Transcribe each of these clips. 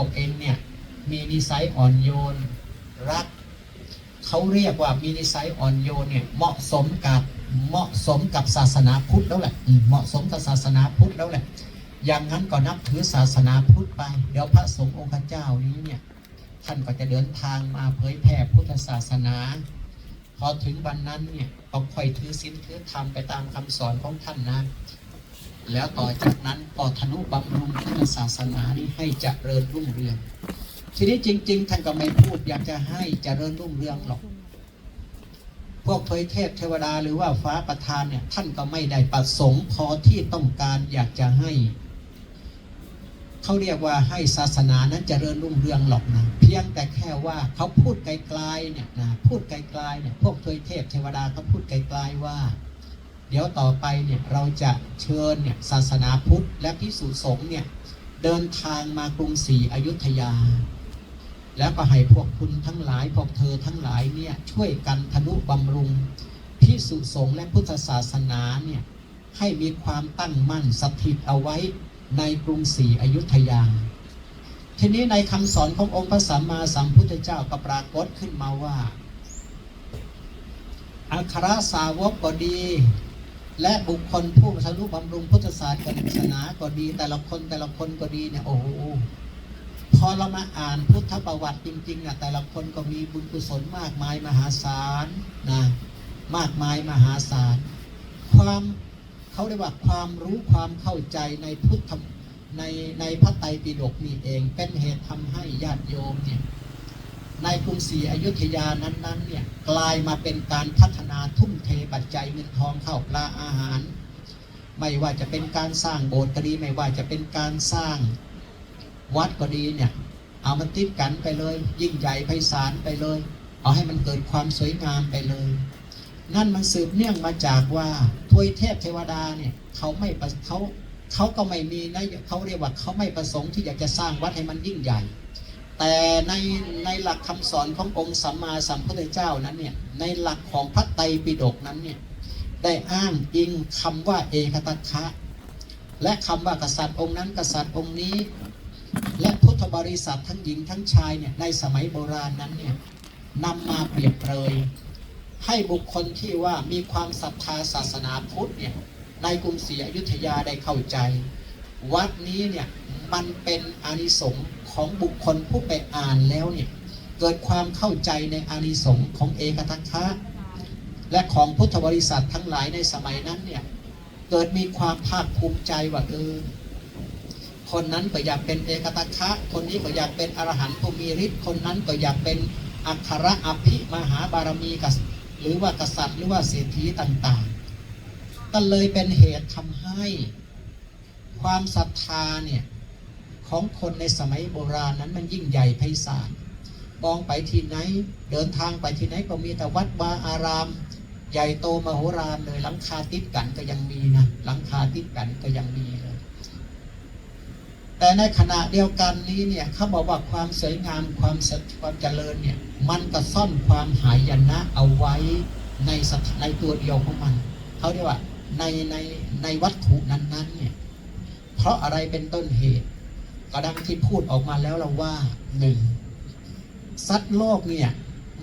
วกเองเนี่ยมีนิสัยอ่อนโยน รักเขาเรียกว่ามีนิสัยอ่อนโยนเนี่ยเหมาะสมกับเหมาะสมกับศาสนาพุทธแล้วแหละเหมาะสมกับศาสนาพุทธแล้วแหละอย่างนั้นก็นับถือศาสนาพุทธไป เดี๋ยวพระสงฆ์องค์เจ้านี้เนี่ยท่านก็จะเดินทางมาเผยแผ่พุทธศาสนา พอถึงวันนั้นเนี่ยก็ค่อยถือศีลถือธรรมไปตามคำสอนของท่านนะ แล้วต่อจากนั้นก็ธนุบำรุงพุทธศาสนานี้ให้เจริญรุ่งเรือง ทีนี้จริง ๆ ท่านก็ไม่พูดอยากจะให้เจริญรุ่งเรืองหรอก พวกเทยเทพเทวดาหรือว่าฟ้าประทานเนี่ยท่านก็ไม่ได้ประสงค์พอที่ต้องการอยากจะให้เขาเรียกว่าให้ศาสนานั้นเจริญรุ่งเรืองหรอกนะเพียงแต่แค่ว่าเขาพูดไกลๆเนี่ยนะพูดไกลๆเนี่ยพวกเทยเทพเทวดาเขาพูดไกลๆว่า เดี๋ยวต่อไปเนี่ยเราจะเชิญเนี่ยศาสนาพุทธและพิสุสงฆ์เนี่ยเดินทางมากรุงศรีอยุธยา แล้วก็ให้พวกคุณทั้งหลายพวกเธอทั้งหลายเนี่ยช่วยกันทนุบำรุงพิสุสงฆ์และพุทธศาสนาเนี่ยให้มีความตั้งมั่นสถิตเอาไว้ในกรุงศรีอยุธยา ทีนี้ในคำสอนขององค์พระสัมมาสัมพุทธเจ้าก็ปรากฏขึ้นมาว่าอัครสาวกก็ดี และบุคคลผู้ทะลุบำรุงพุทธศาสนาก็ดี แต่ละคนแต่ละคนก็ดีเนี่ยโอ้โหพอเรามาอ่านพุทธประวัติจริงๆนะแต่ละคนก็มีบุญกุศลมากมายมหาศาลนะมากมายมหาศาล ความเขาเรียกว่าความรู้ความเข้าใจในพุทธในในพระไตรปิฎกนี่เอง เป็นเหตุทำให้ญาติโยมเนี่ย ในกรุงศรีอยุธยานั้นๆเนี่ยกลายมาเป็นการพัฒนาทุ่มเทปัจจัยเงินทองเข้าปลาอาหาร ไม่ว่าจะเป็นการสร้างโบสถ์ก็ดีไม่ว่าจะเป็นการสร้างวัดก็ดีเนี่ยเอามันติดกันไปเลย ยิ่งใหญ่ไพศาลไปเลย เอาให้มันเกิดความสวยงามไปเลย นั่นมันสืบเนื่องมาจากว่าทวยเทพเทวดาเนี่ยเขาไม่เขาเขาก็ไม่มีนะเขาเรียกว่าเขาไม่ประสงค์ที่อยากจะสร้างวัดให้มันยิ่งใหญ่ แต่ในในหลักคำสอนขององค์สัมมาสัมพุทธเจ้านั้นเนี่ยในหลักของพระไตรปิฎกนั้นเนี่ยได้อ้างอิงคำว่าเอกตัคคะและคำว่ากษัตริย์องค์นั้นกษัตริย์องค์นี้ และพุทธบริษัททั้งหญิงทั้งชายเนี่ยในสมัยโบราณนั้นเนี่ยนำมาเปรียบเปรยให้บุคคลที่ว่ามีความศรัทธาศาสนาพุทธเนี่ยในกรุงศรีอยุธยาได้เข้าใจ วัดนี้เนี่ยมันเป็นอานิสงส์ ของบุคคลผู้ไปอ่านแล้วเนี่ยเกิดความเข้าใจในอานิสงส์ของเอกทัคคะ และของพุทธบริษัททั้งหลายในสมัยนั้นเนี่ยเกิดมีความภาคภูมิใจว่าเออคนนั้นก็อยากเป็นเอกทัคคะ คนนี้ก็อยากเป็นอรหันต์ผู้มีฤทธิ์คนนั้นก็อยากเป็นอัครอภิมหาบารมีกษัตริย์หรือว่ากษัตริย์หรือว่าเศรษฐีต่างๆก็เลยเป็นเหตุทำให้ ความศรัทธาเนี่ย ของคนในสมัยโบราณนั้นมันยิ่งใหญ่ไพศาลมองไปที่ไหน เดินทางไปที่ไหนก็มีแต่วัดวาอาราม ใหญ่โตมโหฬารเลยหลังคาติดกันก็ยังมีนะหลังคาติดกันก็ยังมีเลยแต่ในขณะเดียวกันนี้เนี่ยเขาบอกว่าความสวยงามความสความเจริญเนี่ยมันก็ซ่อนความหายนะเอาไว้ในสถในตัวเดียวของมันเขาเรียกว่าในในในวัตถุนั้นๆเนี่ยเพราะอะไรเป็นต้นเหตุ ก็ดังที่พูดออกมาแล้วเราว่าหนึ่งสัตว์โลกเนี่ย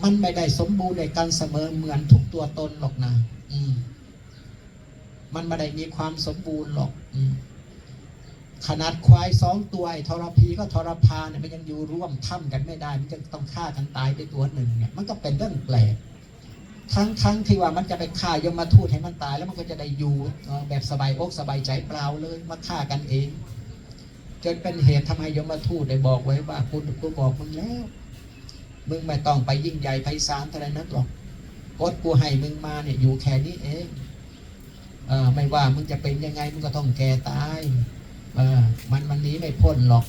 มันไม่ได้สมบูรณ์ในการเสมอเหมือนทุกตัวตนหรอกนะอืมมันไม่ได้มีความสมบูรณ์หรอกอืมขนาดควายสองตัวไอ้ทรพีก็ทรพาเนี่ยมันยังอยู่ร่วมถ้ำกันไม่ได้ มันจะต้องฆ่ากันตายไปตัวหนึ่งเนี่ยมันก็เป็นเรื่องแปลกทั้งทั้งที่ว่ามันจะไปฆ่ายมมาทูตให้มันตาย แล้วมันก็จะได้อยู่แบบสบายอกสบายใจเปล่าเลยมาฆ่ากันเอง จนเป็นเหตุทำให้ยมทูตได้บอกไว้ว่าคุณกูบอกมึงแล้ว มึงไม่ต้องไปยิ่งใหญ่ไพศาลอะไรนักหรอกกฎกูให้มึงมาเนี่ยอยู่แค่นี้เองเออไม่ว่ามึงจะเป็นยังไงมึงก็ต้องแก่ตายเออมันมันนี้ไม่พ้นหรอก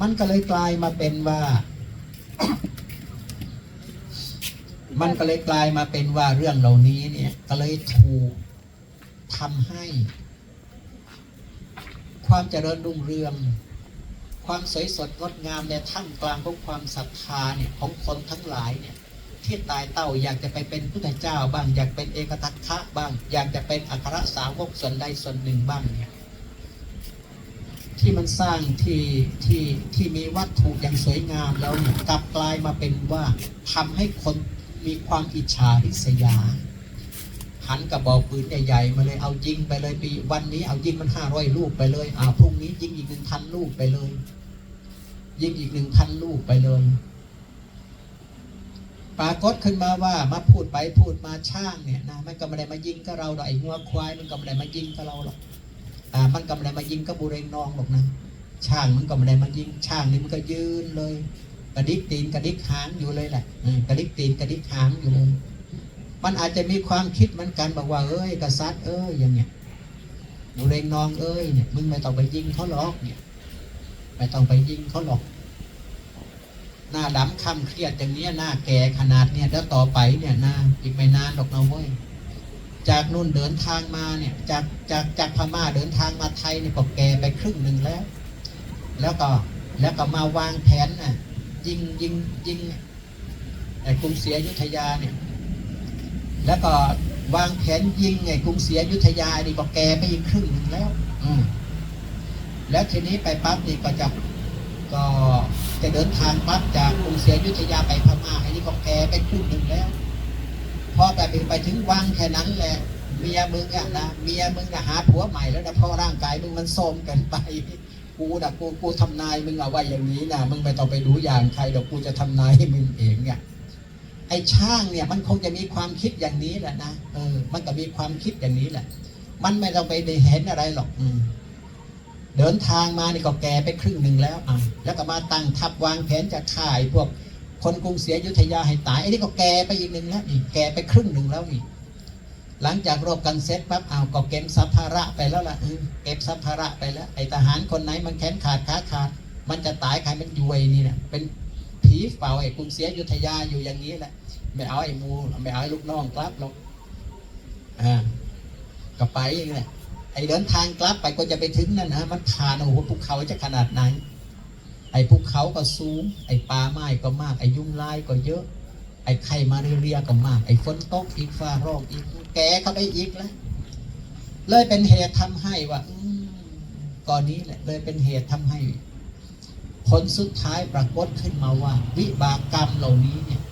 มันก็เลยกลายมาเป็นว่า มันก็เลยกลายมาเป็นว่าเรื่องเหล่านี้เนี่ย ก็เลยถูกทำให้ ความเจริญรุ่งเรือง ความสวยสดงดงามในท่ามกลางของความศรัทธาเนี่ยของคนทั้งหลายเนี่ยที่ตายเต้าอยากจะไปเป็นพุทธเจ้าบ้างอยากเป็นเอกทัคคะบ้าง อยากจะเป็นอัครสาวกส่วนใดส่วนหนึ่งบ้างเนี่ยที่มันสร้างที่ที่ที่มีวัตถุอย่างสวยงามแล้วเนี่ยกลับกลายมาเป็นว่าทำให้คนมีความอิจฉาริษยา หันกระบอกปืนใหญ่ๆมาเลยเอายิงไปเลยปีวันนี้เอายิงมันห้าร้อยลูกไปเลยอ่าพรุ่งนี้ยิงอีกหนึ่งพันลูกไปเลย ยิงอีกหนึ่งพันลูกไปเลย ปรากฏขึ้นมาว่ามาพูดไปพูดมาช่างเนี่ยนะมันก็ไม่ได้มายิงกับเราหรอกไอ้งัวควายมันก็ไม่ได้มายิงกับเราหรอกอ่ามันก็ไม่ได้มายิงกับบุเรงนองหรอกนะช่างมันก็ไม่ได้มายิงช่างนี่มันก็ยืนเลย กระดิกตีนกระดิกหางอยู่เลยแหละกระดิกตีนกระดิกหางอยู่เลย มันอาจจะมีความคิดเหมือนกันบอกว่าเอ้ยกษัตริย์เอ้ยอย่างเนี้ยบุเรงนองเอ้ยเนี่ยมึงไม่ต้องไปยิงเขาหรอกเนี่ยไม่ต้องไปยิงเขาหรอก หน้าดำคำเครียดอย่างเนี้ยหน้าแก่ขนาดเนี่ยแล้วต่อไปเนี่ยหน้าอีกไม่นานหรอกนะเว้ยจากนู่นเดินทางมาเนี่ยจากจากจากพม่าเดินทางมาไทยเนี่ยก็แก่ไปครึ่งหนึ่งแล้ว แล้วก็แล้วก็มาวางแผนน่ะยิงยิงยิงไอ้กรุงศรีอยุธยาเนี่ย แล้วก็วางแผนยิงไอ้กรุงศรีอยุธยานี่ก็แก่ไปอีกครึ่งหนึ่งแล้ว อืมแล้วทีนี้ไปปั๊บนี่ก็จะก็จะเดินทางปั๊บจากกรุงศรีอยุธยาไปพม่าไอ้นี่ก็แก่ไปครึ่งหนึ่งแล้ว พอแต่ไปไปถึงวังแค่นั้นแหละเมียมึงอะนะเมียมึงอะหาผัวใหม่แล้วนะเพราะร่างกายมึงมันโทรมเกินไปกูนะกูกูทำนายมึงเอาไว้อย่างนี้นะมึงไม่ต้องไปดูอย่างใครเดี๋ยวกูจะทำนายให้มึงเองเนี่ย ไอ้ช่างเนี่ยมันคงจะมีความคิดอย่างนี้แหละนะเออ มันก็มีความคิดอย่างนี้แหละ มันไม่ต้องไปได้เห็นอะไรหรอกอืเดินทางมานี่ก็แก่ไปครึ่งหนึ่งแล้วอะแล้วก็มาตั้งทัพวางแผนจะข่ายพวกคนกรุงศรีอยุธยาให้ตายไอ้นี่ก็แก่ไปอีกหนึ่งแล้วนี่แก่ไปครึ่งหนึ่งแล้วนี่หลังจากรบกันเสร็จปั๊บเอาวก็เก็บสัมภาระไปแล้วล่ะเออเก็บสัมภาระไปแล้ว ไอ้ทหารคนไหนมันแขนขาดขาขาด มันจะตายใครมันยุยนี่นะเป็น เฝ้าไอ้กรุงศรีอยุธยาอยู่อย่างนี้แหละไม่เอาไอ้มูไม่เอาไอ้ลูกน้องกลับหรอกอ่าก็ไปอย่างนี้แหละไอ้เดินทางกลับไปก็จะไปถึงนั่นนะมันผ่านโอ้โหภูเขาจะขนาดไหนไอ้ภูเขาก็สูง ไอ้ป่าไม้ก็มาก ไอ้ยุงลายก็เยอะ ไอ้ไข่มาเรียก็มาก ไอ้ฝนตกอีกฟ้าร้องอีกแกเข้าไปอีกแล้วเลยเป็นเหตุทำให้ว่าก่อนนี้แหละเลยเป็นเหตุทำให้ ผลสุดท้ายปรากฏขึ้นมาว่า วิบากกรรมเหล่านี้เนี่ย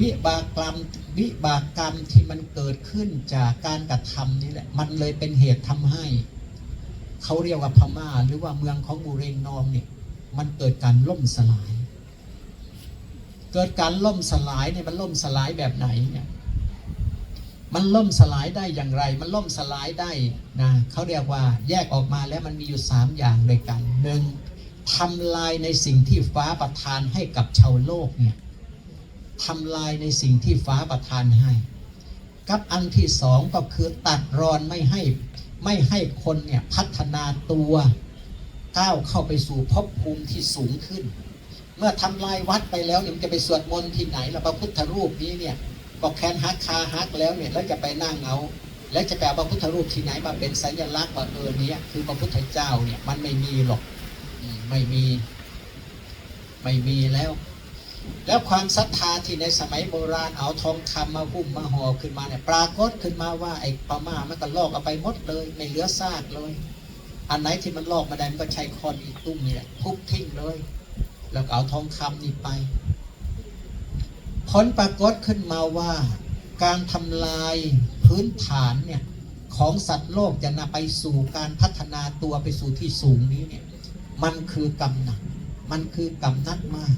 วิบากกรรมวิบากกรรมที่มันเกิดขึ้นจากการกระทำนี่แหละ มันเลยเป็นเหตุทำให้ เขาเรียกว่าพม่า หรือว่าเมืองของบูเรงนองเนี่ยมันเกิดการล่มสลาย เกิดการล่มสลายเนี่ยมันล่มสลายแบบไหนเนี่ยมันล่มสลายได้อย่างไร มันล่มสลายได้นะเขาเรียกว่าแยกออกมาแล้วมันมีอยู่สามอย่างด้วยกันหนึ่ง ทำลายในสิ่งที่ฟ้าประทานให้กับชาวโลกเนี่ยทำลายในสิ่งที่ฟ้าประทานให้ กับอันที่สองก็คือตัดรอนไม่ให้ไม่ให้คนเนี่ยพัฒนาตัวก้าวเข้าไปสู่ภพภูมิที่สูงขึ้น เมื่อทำลายวัดไปแล้วเนี่ยมันจะไปสวดมนต์ที่ไหนล่ะพระพุทธรูปนี้เนี่ยก็แค้นฮักคาฮักแล้วเนี่ยแล้วจะไปนั่งเอาแล้วจะไปเอาพระพุทธรูปที่ไหนมาเป็นสัญลักษณ์ว่าเออเนี่ยคือพระพุทธเจ้าเนี่ยมันไม่มีหรอก ไม่มี ไม่มีแล้ว แล้วความศรัทธาที่ในสมัยโบราณเอาทองคำมาหุ้มมาห่อขึ้นมาเนี่ยปรากฏขึ้นมาว่าไอ้พม่ามันก็ลอกเอาไปหมดเลยไม่เหลือซากเลย อันไหนที่มันลอกมาได้มันก็ใช้คอนอีตุ้มนี่แหละทุบทิ้งเลย แล้วเอาทองคำนี่ไปผลปรากฏขึ้นมาว่า การทำลายพื้นฐานเนี่ยของสัตว์โลกจะนำไปสู่การพัฒนาตัวไปสู่ที่สูงนี้เนี่ย มันคือกรรมหนัก มันคือกรรมนักมาก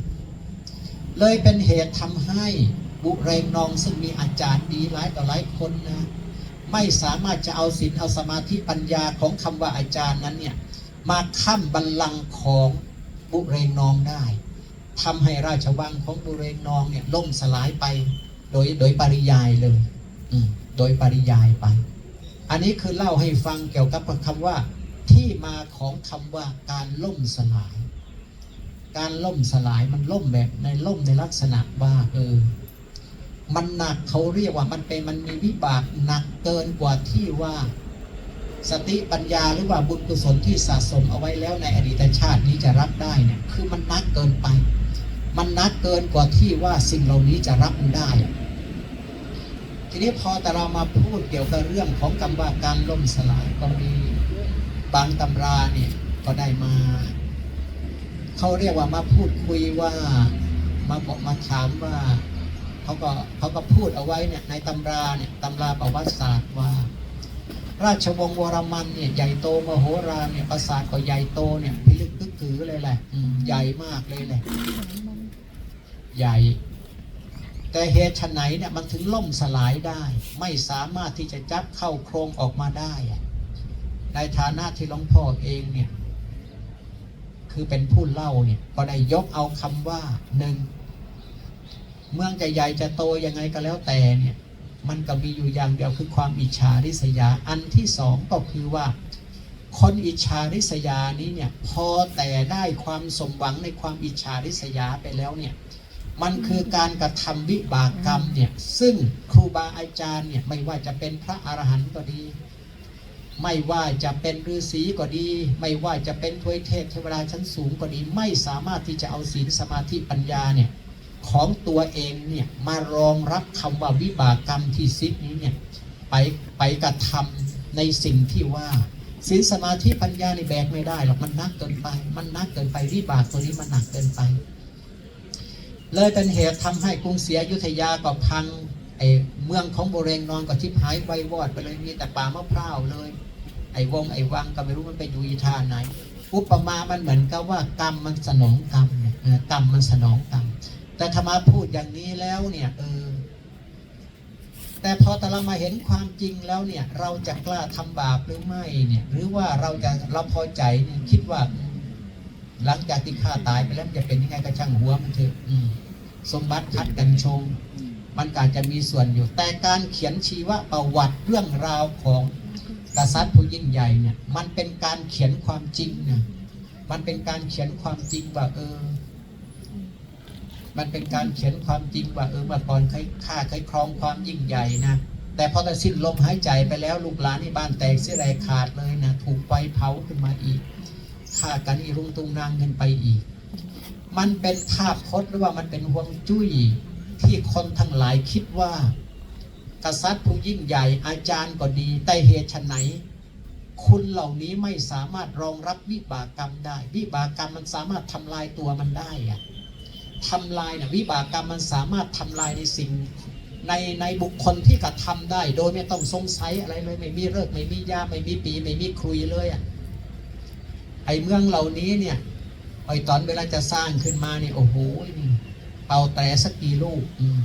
เลยเป็นเหตุทำให้บุเรงนองซึ่งมีอาจารย์ดีหลายต่อหลายคนนะไม่สามารถจะเอาศีลเอาสมาธิปัญญาของคำว่าอาจารย์นั้นเนี่ยมาค้ำบัลลังก์ของบุเรงนองได้ทำให้ราชวังของบุเรงนองเนี่ยล่มสลายไปโดยโดยปริยายเลยโดยปริยายไป อันนี้คือเล่าให้ฟังเกี่ยวกับคำว่า ที่มาของคำว่าการล่มสลาย การล่มสลายมันล่มแบบในล่มในลักษณะว่าเออมันหนักเขาเรียกว่ามันเป็นมันมีวิบากหนักเกินกว่าที่ว่า สติปัญญาหรือว่าบุญกุศลที่สะสมเอาไว้แล้วในอดีตชาตินี้จะรับได้เนี่ยคือมันนักเกินไป มันนักเกินกว่าที่ว่าสิ่งเหล่านี้จะรับมันได้ ทีนี้พอแต่เรามาพูดเกี่ยวกับเรื่องของคำว่าการล่มสลายก็มี บางตำราเนี่ยก็ก็ได้มา เขาเรียกว่ามาพูดคุยว่ามาบอกมาถามว่าเขาก็เขาก็พูดเอาไว้เนี่ยในตำราเนี่ยตำราประวัติศาสตร์ว่า ราชวงศ์วรมันเนี่ยใหญ่โตมโหฬารเนี่ยปราสาทก็ใหญ่โตเนี่ยพิลึกพึกถือเลยแหละอืมใหญ่มากเลยแหละใหญ่แต่เหตุไฉนเนี่ยมันถึงล่มสลายได้ ไม่สามารถที่จะจับเข้าโครงออกมาได้อะ ในฐานะที่หลวงพ่อเองเนี่ย คือเป็นผู้เล่าเนี่ย ก็ได้ยกเอาคำว่าหนึ่งเมืองจะใหญ่จะโตยังไงก็แล้วแต่เนี่ย มันก็มีอยู่อย่างเดียวคือความอิจฉาริษยา อันที่สองก็คือว่า คนอิจฉาริษยานี้เนี่ย พอแต่ได้ความสมหวังในความอิจฉาริษยาไปแล้วเนี่ย มันคือการกระทำวิบากกรรมเนี่ย ซึ่งครูบาอาจารย์เนี่ยไม่ว่าจะเป็นพระอรหันต์ก็ดี ไม่ว่าจะเป็นฤาษีก็ดี ไม่ว่าจะเป็นทวยเทพเทวดาชั้นสูงก็ดี ไม่สามารถที่จะเอาศีลสมาธิปัญญาเนี่ยของตัวเองเนี่ยมารองรับคำว่าวิบากกรรมที่ซิกนี้เนี่ยไปไปกระทำในสิ่งที่ว่าศีลสมาธิปัญญาในแบกไม่ได้หรอกมันนักเกินไป มันนักเกินไปวิบากตัวนี้มันหนักเกินไป เลยเป็นเหตุทำให้กรุงศรีอยุธยาก็พังไอเมืองของโบเรงนอนก็ชิบหายไววอดไปเลยมีแต่ป่ามะพร้าวเลย อ้วงไอ้วังก็ไม่รู้มันไปอยู่อีท่าไหน อุปมา มันเหมือนกับว่ากรรมมันสนองกรรมเนี่ยเออกรรมมันสนองกรรมแต่ธรรมาพูดอย่างนี้แล้วเนี่ยเออแต่พอแต่เรามาเห็นความจริงแล้วเนี่ย เราจะกล้าทำบาปหรือไม่เนี่ย หรือว่าเราจะเราพอใจเนี่ยคิดว่าอืมหลังจากที่ข้าตายไปแล้วมันจะเป็นยังไงก็ช่างหัวมันเถอะอืมสมบัติพัดกันชง มันก็อาจจะมีส่วนอยู่ แต่การเขียนชีวประวัติเรื่องราวของ กษัตริย์ผู้ยิ่งใหญ่เนี่ยมันเป็นการเขียนความจริงเนี่ยมันเป็นการเขียนความจริงว่าเออ มันเป็นการเขียนความจริงว่าเออเมื่อก่อนเคยข้าเคยครองความยิ่งใหญ่นะแต่พอแต่สิ้นลมหายใจไปแล้วลูกหลานในบ้านแตกเสียแรงขาดเลยนะถูกไฟเผาขึ้นมาอีกฆ่ากันอีรุงตุงนางกันไปอีก มันเป็นภาพพจน์หรือว่ามันเป็นห่วงจุ้ยที่คนทั้งหลายคิดว่า กษัตริย์ผู้ยิ่งใหญ่อาจารย์ก็ดี แต่เหตุไฉนคุณเหล่านี้ไม่สามารถรองรับวิบากกรรมได้ วิบากกรรมมันสามารถทำลายตัวมันได้อะทำลายนะวิบากกรรมมันสามารถทำลายในสิ่งในในบุคคลที่กระทำได้ โดยไม่ต้องสงสัยอะไรเลยไม่มีเลิกไม่มียาไม่มีปีไม่มีครุยเลยอะไอเมืองเหล่านี้เนี่ยไอตอนเวลาจะสร้างขึ้นมาเนี่ยโอ้โหนี่เป่าแต่สักกี่ลูก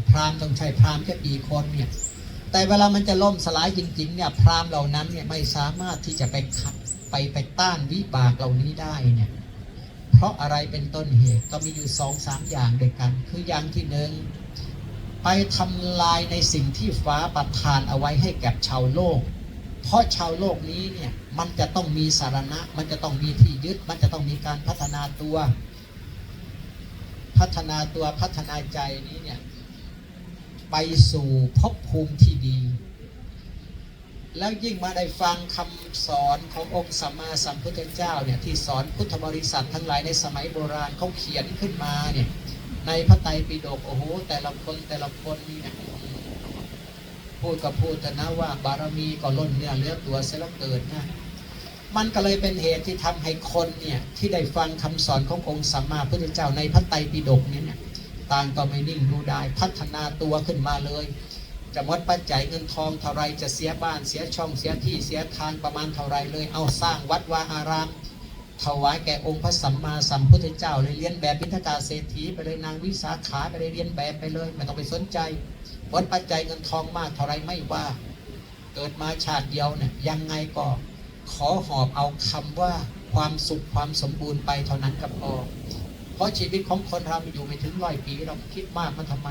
พราหมณ์ต้องใช้พราหมณ์แค่กี่คนเนี่ย แต่เวลามันจะล่มสลายจริงๆเนี่ยพรามเหล่านั้นเนี่ยไม่สามารถที่จะไปขัดไปไปต้านวิบากเหล่านี้ได้เนี่ยเพราะอะไรเป็นต้นเหตุก็มีอยู่สองสามอย่างเด้วยกัน คืออย่างที่หนึ่งไปทำลายในสิ่งที่ฟ้าประทานเอาไว้ให้แก่ชาวโลก เพราะชาวโลกนี้เนี่ยมันจะต้องมีสารณะ มันจะต้องมีที่ยึด มันจะต้องมีการพัฒนาตัว พัฒนาตัวพัฒนาใจนี้เนี่ย ไปสู่ภพภูมิที่ดี แล้วยิ่งมาได้ฟังคำสอนขององค์สัมมาสัมพุทธเจ้าเนี่ยที่สอนพุทธบริษัททั้งหลายในสมัยโบราณเขาเขียนขึ้นมาเนี่ยในพระไตรปิฎกโอ้โหแต่ละคนแต่ละคนเนี่ยพูดกับพูดแต่นะว่าบารมีก็ล้นเนื้อเลือตัวเสียแล้วเกิดนะมันก็เลยเป็นเหตุที่ทำให้คนเนี่ยที่ได้ฟังคำสอนขององค์สัมมาพุทธเจ้าในพระไตรปิฎกนี่ยเนี่ย ต่างก็ไม่นิ่งดูได้พัฒนาตัวขึ้นมาเลย จะหมดปัจจัยเงินทองเท่าไรจะเสียบ้านเสียช่องเสียที่เสียทางประมาณเท่าไรเลย เอาสร้างวัดวาอารามถวายแก่องค์พระสัมมาสัมพุทธเจ้าเลยเรียนแบบพิธกาเศรษฐีไปเลยนางวิสาขาไปเลยเรียนแบบไปเลยไม่ต้องไปสนใจหมดปัจจัยเงินทองมากเท่าไรไม่ว่าเกิดมาชาติเดียวเนี่ยยังไงก็ขอหอบเอาคำว่าความสุขความสมบูรณ์ไปเท่านั้นก็พอ เพราะชีวิตของคนเรามันอยู่ไม่ถึงร้อยปีเราคิดมากมันทำไม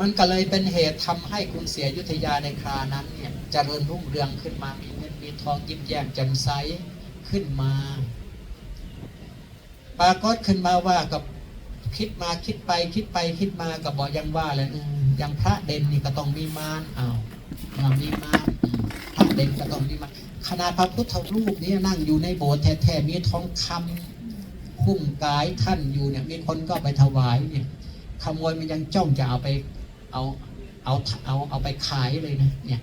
มันก็เลยเป็นเหตุทำให้กรุงศรีอยุธยาในครานั้นเนี่ยเจริญรุ่งเรืองขึ้นมามีเงินมีทองยิ้มแย้มแจ่มใสขึ้นมา ปรากฏขึ้นมาว่ากับคิดมาคิดไปคิดไปคิดมากับบอกยังว่าเลยอย่างพระเด่นนี่ก็ต้องมีมารอ้าวเรามีมารพระเด่นก็ต้องมีมารขนาดพระพุทธรูปนี้นั่งอยู่ในโบสถ์แท้ๆมีทองคำ หุ้มกายท่านอยู่เนี่ยมีคนก็ไปถวายเนี่ยขโมยมันยังจ้องจะเอาไปเอาเอาเอาเอาไปขายเลยนะเนี่ย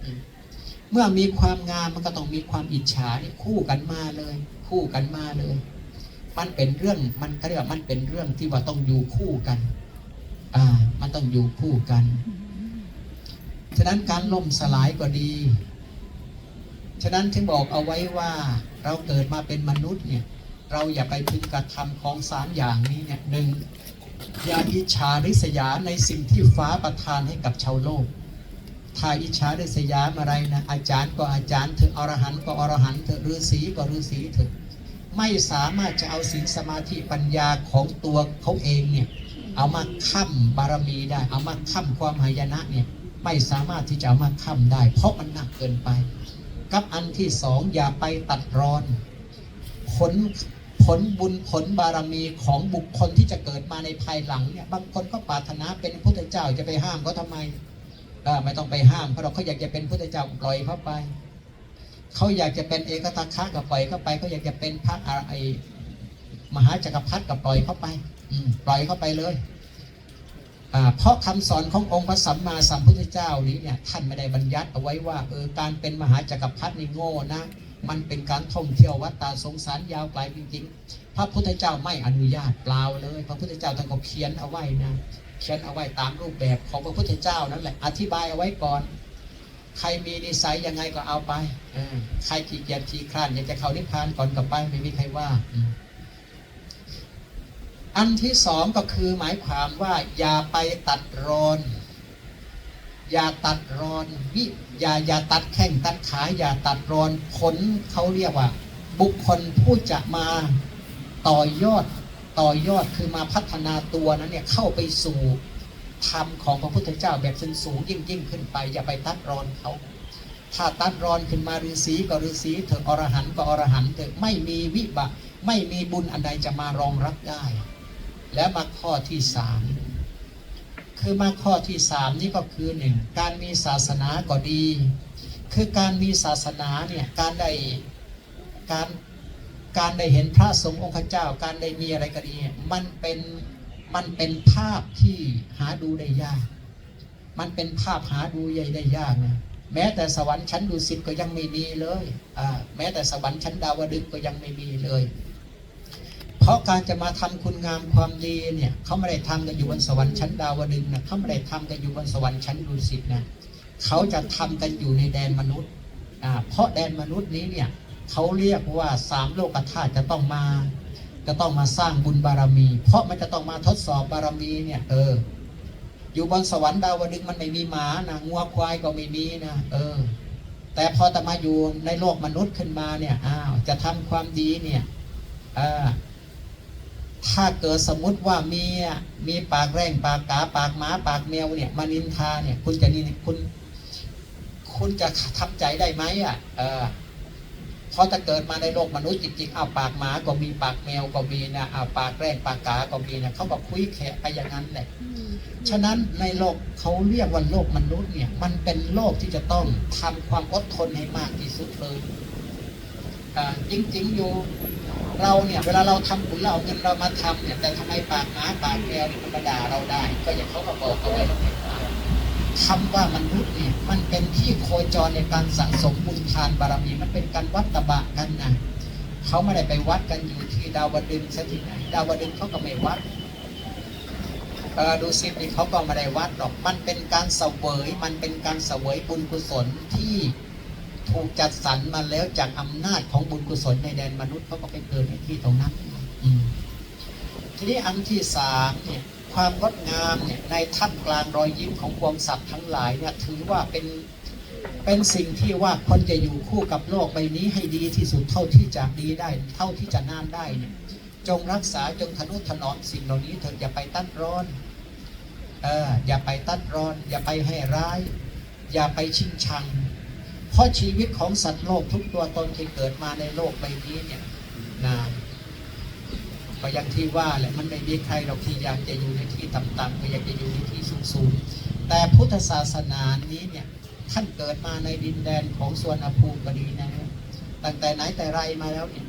เมื่อมีความงามมันก็ต้องมีความอิจฉานี่คู่กันมาเลย คู่กันมาเลย มันเป็นเรื่องมันก็เรียกว่ามันเป็นเรื่องที่ว่าต้องอยู่คู่กัน อ่า มันต้องอยู่คู่กันฉะนั้นการล่มสลายก็ดี ฉะนั้นถึงบอกเอาไว้ว่าเราเกิดมาเป็นมนุษย์เนี่ย เราอย่าไปพึงกระทำของสามอย่างนี้เนี่ยหนึ่งอย่าอิจฉาริษยาในสิ่งที่ฟ้าประทานให้กับชาวโลก ถ้าอิจฉาริษยาอะไรนะอาจารย์ก็อาจารย์เถอะอรหันต์ก็อรหันต์เถอะฤาษีก็ฤาษีเถอะไม่สามารถจะเอาศีลสมาธิปัญญาของตัวเขาเองเนี่ยเอามาค้ำบารมีได้ เอามาค้ำความหายนะเนี่ยไม่สามารถที่จะเอามาค้ำได้ เพราะมันหนักเกินไป กับอันที่สองอย่าไปตัดรอนผล ผลบุญผลบารมีของบุคคลที่จะเกิดมาในภายหลังเนี่ยบางคนก็ปรารถนาเป็นพุทธเจ้าจะไปห้ามเขาทำไมเออไม่ต้องไปห้ามเพราะเราเขาอยากจะเป็นพุทธเจ้าปล่อยเขาไปเขาอยากจะเป็นเอกตาคะก็ปล่อยเขาไปเขาอยากจะเป็นพระอะไรมหาจักรพรรดิก็ปล่อยเขาไปอืปล่อยเขาไปเลยเพราะคำสอนขององค์พระสัมมาสัมพุทธเจ้านี้เนี่ยท่านไม่ได้บัญญัติเอาไว้ว่าเออการเป็นมหาจักรพรรดินี่โง่นะ มันเป็นการท่องเที่ยววัดตาสงสารยาวไกลจริงๆ พระพุทธเจ้าไม่อนุญาตเปล่าเลย พระพุทธเจ้าท่านก็เขียนเอาไว้นะ เขียนเอาไว้ตามรูปแบบของพระพุทธเจ้านั่นแหละ อธิบายเอาไว้ก่อน ใครมีนิสัยยังไงก็เอาไป ใครขี้เกียจขี้คร้านอยากจะเข้านิพพานก่อนกลับไปไม่มีใครว่า อันที่สองก็คือหมายความว่าอย่าไปตัดรอน อย่าตัดรอนวิอย่าอย่าตัดแข้งตัดขาอย่าตัดรอนผลเขาเรียกว่า บุคคลผู้จะมาต่อยอดต่อยอดคือมาพัฒนาตัวนั้นเนี่ยเข้าไปสู่ธรรมของพระพุทธเจ้าแบบสูงสูงยิ่งยิ่งขึ้นไป อย่าไปตัดรอนเขาถ้าตัดรอนขึ้นมาฤาษีก็ฤาษีเถอะอรหันต์ก็อรหันต์เถอะไม่มีวิบากไม่มีบุญอันใดจะมารองรับได้ และมาข้อที่สาม คือมาข้อที่สามนี่ก็คือหนึ่งการมีศาสนาก็ดี คือการมีศาสนาเนี่ยการได้การการได้เห็นพระสงฆ์องค์เจ้า การได้มีอะไรก็ดีเนี่ยมันเป็นมันเป็นภาพที่หาดูได้ยาก มันเป็นภาพหาดูใหญ่ได้ยากนะแม้แต่สวรรค์ชั้นดุสิตก็ยังไม่มีเลยอ่าแม้แต่สวรรค์ชั้นดาวดึงส์ก็ยังไม่มีเลย เพราะการจะมาทำคุณงามความดีเนี่ยเขาไม่ได้ทำกันอยู่บนสวรรค์ชั้นดาวดึงนะเขาไม่ได้ทำกันอยู่บนสวรรค์ชั้นดุสิตนะเขาจะทำกันอยู่ในแดนมนุษย์อ่าเพราะแดนมนุษย์นี้เนี่ยเขาเรียกว่าสามโลกธาตุจะต้องมา จะต้องมาสร้างบุญบารมี เพราะมันจะต้องมาทดสอบบารมีเนี่ยเอออยู่บนสวรรค์ดาวดึงมันไม่มีหมานะงัวควายก็ไม่มีนะเออ แต่พอจะมาอยู่ในโลกมนุษย์ขึ้นมาเนี่ยอ้าวจะทำความดีเนี่ยอ่า ถ้าเกิดสมมุติว่ามีอะมีปากแร่งปากกาปากหมาปากแมวเนี่ยมานินทาเนี่ย คุณจะนี่คุณ คุณจะทำใจได้ไหมอะ เออเพราะถ้าเกิดมาในโลกมนุษย์จริงๆเอาปากหมาก็มีปากแมวก็มีนะเอาปากแร่งปากกาก็มีนะเขาก็คุยแขะไปอย่างนั้นแหละฉะนั้นในโลกเขาเรียกว่าโลกมนุษย์เนี่ย มันเป็นโลกที่จะต้องทำความอดทนให้มากที่สุดเลยอ่าจริง ๆ อยู่ เราเนี่ยเวลาเราทำบุญเราเอาเงินเรามาทำเนี่ยแต่ทำไมปากหมาปากแมวเนี่ยมันมาด่าเราได้ ก็อย่างเขาก็บอกเอาไว้คำว่ามนุษย์เนี่ยมันเป็นที่โคจรในการสะสมบุญทานบารมีมันเป็นการวัดตบะกันนะเขาไม่ได้ไปวัดกันอยู่ที่ดาวดึงส์ซะที่ไหนดาวดึงเขาก็ไม่วัดดูสินี่เขาก็ไม่ได้วัดหรอกมันเป็นการเสวยมันเป็นการเสวยบุญกุศลที่ ถูกจัดสรรมาแล้วจากอำนาจของบุญกุศลในแดนมนุษย์เขาก็ไปเกิดในที่ตรงนั้นทีนี้อันที่สามเนี่ยความงดงามเนี่ยในท่ามกลางรอยยิ้มของความสัตว์ทั้งหลายเนี่ยถือว่าเป็นเป็นสิ่งที่ว่าคนจะอยู่คู่กับโลกใบนี้ให้ดีที่สุดเท่าที่จะดีได้ เท่าที่จะนานได้เนี่ยจงรักษาจงทนุถนอมสิ่งเหล่านี้เถอะอย่าไปตัดร้อนเอออย่าไปตัดร้อน อย่าไปให้ร้าย อย่าไปชิงชัง เพราะชีวิตของสัตว์โลกทุกตัวตนที่เกิดมาในโลกใบนี้เนี่ยนะก็อย่างที่ว่าแหละมันไม่มีใครหรอกที่อยากจะอยู่ในที่ต่ำๆก็อยากจะอยู่ในที่สูงๆแต่พุทธศาสนานี้เนี่ยท่านเกิดมาในดินแดนของสวนภูมิก็ดีนะตั้งแต่ไหนแต่ไรมาแล้วเนี่ย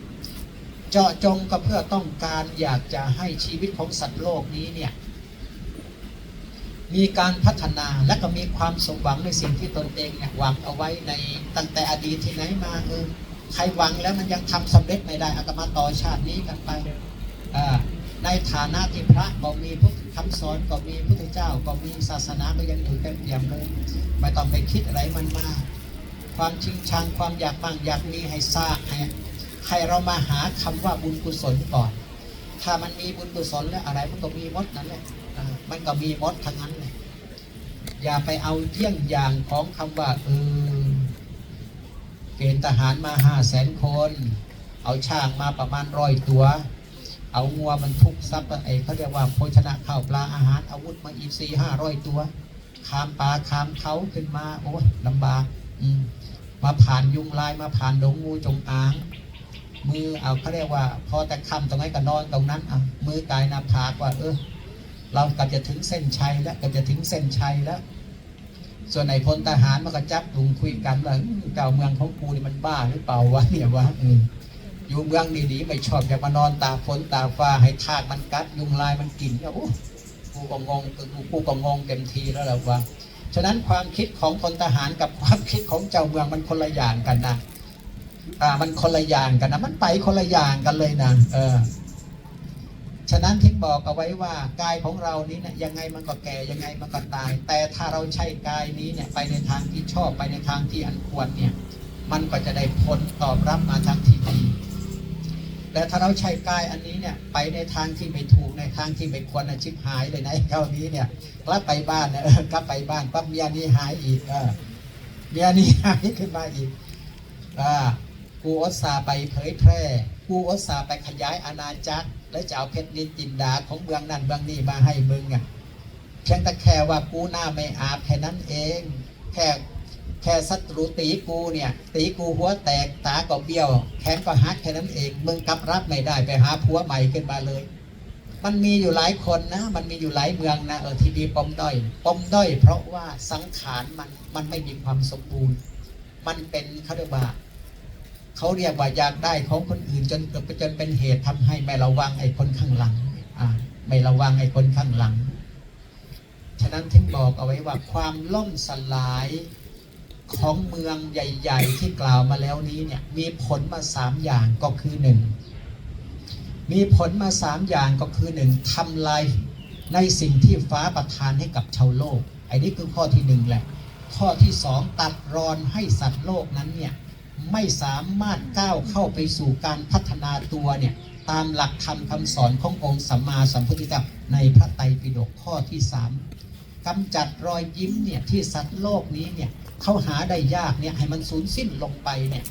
เจาะจงก็เพื่อต้องการอยากจะให้ชีวิตของสัตว์โลกนี้เนี่ย มีการพัฒนาและก็มีความสมหวังในสิ่งที่ตนเองเนี่ยหวังเอาไว้ในตั้งแต่อดีตที่ไหนมาเออใครหวังแล้วมันยังทำสำเร็จไม่ได้อากมาต่อชาตินี้กันไปในฐานะที่พระก็มีพุทธคำสอนก็มีพุทธเจ้าก็มีศาสนาก็ยังอยู่เต็มเปี่ยมเลยไม่ต้องไปคิดอะไรมันมากความชิงชังความอยากมั่งอยากมีให้ทราบให้ให้เรามาหาคำว่าบุญกุศลก่อน ถ้ามันมีบุญกุศลแล้วอะไรมันก็มีหมดนั่นแหละ มันก็มีมดทั้งนั้นเลยอย่าไปเอาเยี่ยงอย่างของคำว่าเออเกณฑ์ทหารมาห้าแสนคน เอาช่างมาประมาณร้อยตัว เอางัวมันทุกซับไอเขาเรียกว่าโภชนะข้าวปลาอาหารอาวุธมาอีกสี่ห้าร้อยตัวขามป่าขามเขาขึ้นมาโอ้ยลำบากอืมมาผ่านยุงลายมาผ่านดงงูจงอาง มือเอาเขาเรียกว่า พอแต่คำตรงไหนก็นอนตรงนั้นอะมือกายนาผากว่าเออ เราก็จะถึงเส้นชัยแล้วก็จะถึงเส้นชัยแล้ว ส่วนไอ้พลทหารมันก็จับลุงคุยกันว่าเก่าเมืองของกูนี่มันบ้าหรือเปล่าวะเนี่ยวะอยู่เมืองดีๆไม่ชอบอยากมานอนตาฝนตาฟ้าให้ทากมันกัด ยุงลายมันกินเนี่ยโอ้กูก็งงกูกูก็งงเต็มทีแล้วแหละว่าฉะนั้นความคิดของพลทหารกับความคิดของเจ้าเมืองมันคนละอย่างกันนะอ่ามันคนละอย่างกันนะมันไปคนละอย่างกันเลยนะเออ ฉะนั้นที่บอกเอาไว้ว่ากายของเรานี้เนี่ยยังไงมันก็แก่ยังไงมันก็ตาย แต่ถ้าเราใช้กายนี้เนี่ยไปในทางที่ชอบไปในทางที่อันควรเนี่ยมันก็จะได้ผลตอบรับมาทางที่ดีแต่ถ้าเราใช้กายอันนี้เนี่ยไปในทางที่ไม่ถูกในทางที่ไม่ควรนะชิบหายเลยนะเท่านี้เนี่ยกลับไปบ้านเนี่ยกลับไปบ้านปั๊บเมียนี้หายอีกเออเมียนี้หายขึ้นมาอีกอ่ากูอุตส่าไปเผยแพร่กูอุตส่าไปขยายอาณาจักร และจะเอาเพชรนินจินดาของเมืองนั่นเมืองนี้มาให้มึงอะเพียงแต่แค่ว่ากูหน้าไม่อาบแค่นั้นเอง แค่แค่ศัตรูตีกูเนี่ย ตีกูหัวแตกตาก็เบี้ยว แขนก็หักแค่นั้นเองมึงกลับรับไม่ได้ไปหาผัวใหม่ขึ้นมาเลย มันมีอยู่หลายคนนะ มันมีอยู่หลายเมืองนะเออที่มีปมด้อยปมด้อยเพราะว่าสังขารมันมันไม่มีความสมบูรณ์ มันเป็นเขาเรียกว่า เขาเรียกว่าอยากได้ของคนอื่นจนเกิดจนเป็นเหตุทำให้ไม่ระวังไอ้คนข้างหลังอ่าไม่ระวังไอ้คนข้างหลัง ฉะนั้นถึงบอกเอาไว้ว่าความล่มสลายของเมืองใหญ่ ๆ ที่กล่าวมาแล้วนี้เนี่ยมีผลมาสามอย่างก็คือหนึ่งมีผลมาสามอย่างก็คือหนึ่งทำลายในสิ่งที่ฟ้าประทานให้กับชาวโลกไอ้นี่คือข้อที่หนึ่งแหละ ข้อที่สองตัดรอนให้สัตว์โลกนั้นเนี่ย ไม่สามารถก้าวเข้าไปสู่การพัฒนาตัวเนี่ยตามหลักธรรมคำสอนขององค์สัมมาสัมพุทธเจ้าในพระไตรปิฎกข้อที่สามกำจัดรอยยิ้มเนี่ยที่สัตว์โลกนี้เนี่ยเขาหาได้ยากเนี่ยให้มันสูญสิ้นลงไปเนี่ย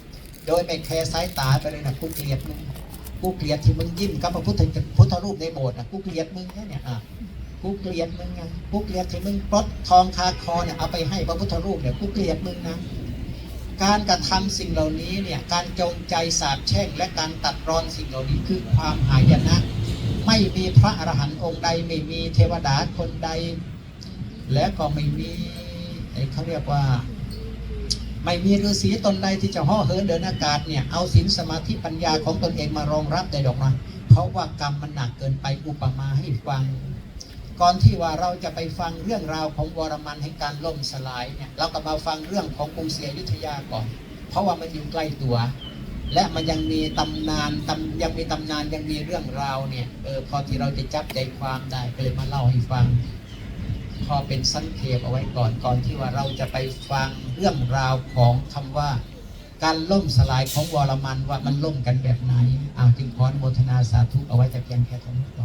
โดยไม่แคร์สายตาไปเลยนะกูเกลียดมึงกูเกลียดที่มึงยิ้มกับพระพุทธพุทธรูปในโบสถ์นะกูเกลียดมึงเนี่ยอะกูเกลียดมึงไงกูเกลียดที่มึงปลดทองคาคอเนี่ยเอาไปให้พระพุทธรูปเนี่ยกูเกลียดมึงนะ การกระทำสิ่งเหล่านี้เนี่ยการจงใจสาบแช่งและการตัดรอนสิ่งเหล่านี้คือความหายนะ ไม่มีพระอรหันต์องค์ใดไม่มีเทวดาคนใด และก็ไม่มีเขาเรียกว่า ไม่มีฤาษีตนใดที่จะห่อเหินเดินอากาศเนี่ยเอาศีลสมาธิปัญญาของตนเองมารองรับได้ดอกนะเพราะว่ากรรมมันหนักเกินไปอุปมาให้ฟัง ก่อนที่ว่าเราจะไปฟังเรื่องราวของวรมันแห่งการล่มสลายเนี่ยเราก็มาฟังเรื่องของกรุงศรีอยุธยาก่อน เพราะว่ามันอยู่ใกล้ตัว และมันยังมีตำนานตำยังมีตำนานยังมีเรื่องราวเนี่ยเออพอที่เราจะจับใจความได้ก็เลยมาเล่าให้ฟัง พอเป็นสั้นเคปเอาไว้ก่อนก่อนที่ว่าเราจะไปฟังเรื่องราวของคำว่าการล่มสลายของวรมันว่ามันล่มกันแบบไหนอ้าวจึงขออนโมทนาสาธุเอาไว้แต่เพียงแค่เท่านี้ก่อน